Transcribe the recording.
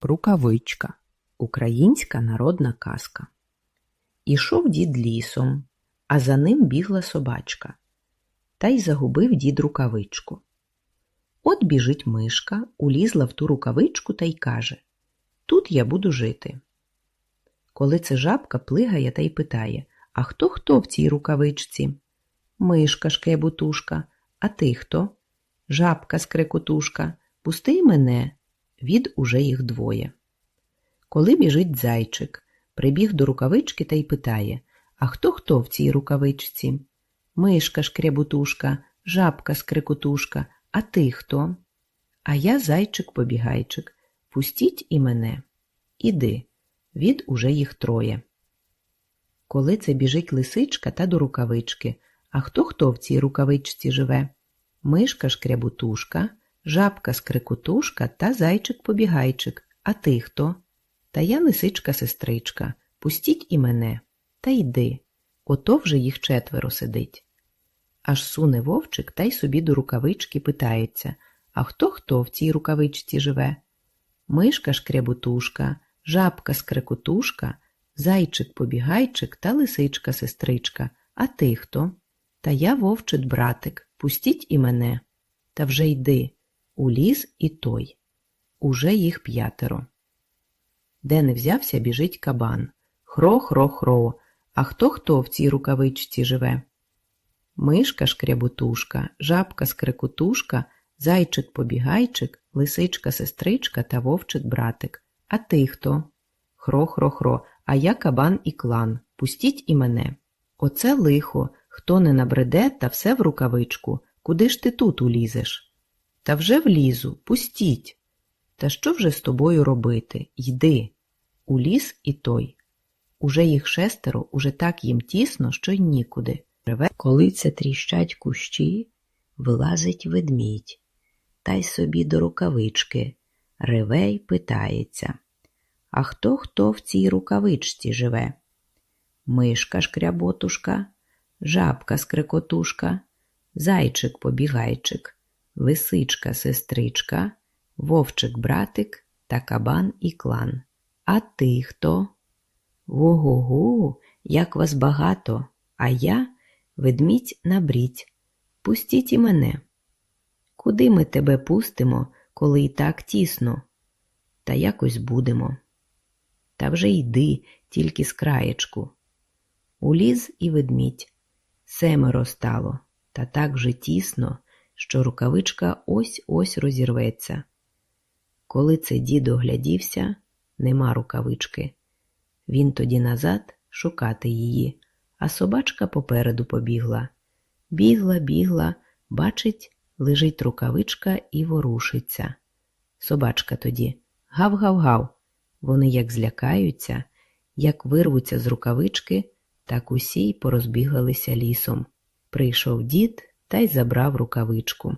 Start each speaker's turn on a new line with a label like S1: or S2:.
S1: Рукавичка. Українська народна казка. Ішов дід лісом, а за ним бігла собачка. Та й загубив дід рукавичку. От біжить мишка, улізла в ту рукавичку та й каже Тут я буду жити. Коли це жабка плигає та й питає А хто хто в цій рукавичці? Мишка шкебутушка. А ти хто? Жабка скрекотушка. Пусти мене. Від уже їх двоє. Коли біжить зайчик, прибіг до рукавички та й питає А хто хто в цій рукавичці? Мишка шкребутушка, жабка скрикотушка, а ти хто? А я зайчик-побігайчик. Пустіть і мене. Іди. Від уже їх троє. Коли це біжить лисичка та до рукавички, а хто хто в цій рукавичці живе? Мишка шкрябутушка, жабка скрикотушка та зайчик-побігайчик. А ти хто? Та я лисичка-сестричка. Пустіть і мене. Та йди. Ото вже їх четверо сидить. Аж суне вовчик та й собі до рукавички питається А хто хто в цій рукавичці живе? Мишка шкрябутушка, жабка скрекотушка, зайчик-побігайчик та лисичка-сестричка. А ти хто? Та я вовчит братик. Пустіть і мене. Та вже йди. Уліз і той. Уже їх п'ятеро. Де не взявся, біжить кабан. Хро-хро-хро. А хто хто в цій рукавичці живе? Мишка шкрябутушка, жабка скрекотушка, зайчик-побігайчик, лисичка-сестричка та вовчик-братик. А ти хто? Хро-хро-хро, а я кабан і клан. Пустіть і мене. Оце лихо, хто не набреде, та все в рукавичку. Куди ж ти тут улізеш? Та вже влізу, пустіть. Та що вже з тобою робити? Йди. Уліз і той. Уже їх шестеро, уже так їм тісно, що й нікуди. Коли це тріщать кущі, вилазить ведмідь, та й собі до рукавички. Реве й питається. А хто хто в цій рукавичці живе? Мишка шкряботушка, жабка скрекотушка, зайчик-побігайчик, лисичка-сестричка, вовчик-братик та кабан і клан. А ти хто? Го-го-го, як вас багато, а я ведмідь набріть. Пустіть і мене. Куди ми тебе пустимо, коли і так тісно? Та якось будемо. Та вже йди, тільки з краєчку. Уліз і ведмідь. Семеро стало, та так вже тісно, що рукавичка ось ось розірветься. Коли це дід оглядівся, нема рукавички. Він тоді назад шукати її, а собачка попереду побігла. Бігла, бігла, бачить, лежить рукавичка і ворушиться. Собачка тоді гав-гав-гав. Вони як злякаються, як вирвуться з рукавички, так усі й порозбігалися лісом. Прийшов дід та й забрав рукавичку.